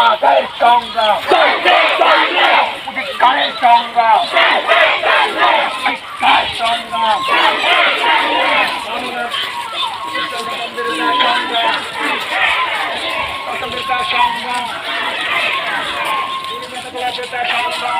রাজাকারের সংগ্রাম। অধিকারের সংগ্রাম। শিক্ষার সংগ্রাম। সংগ্রাম। সংগ্রাম।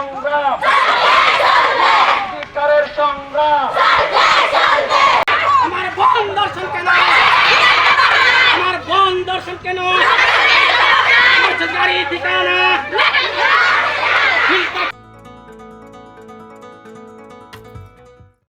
What?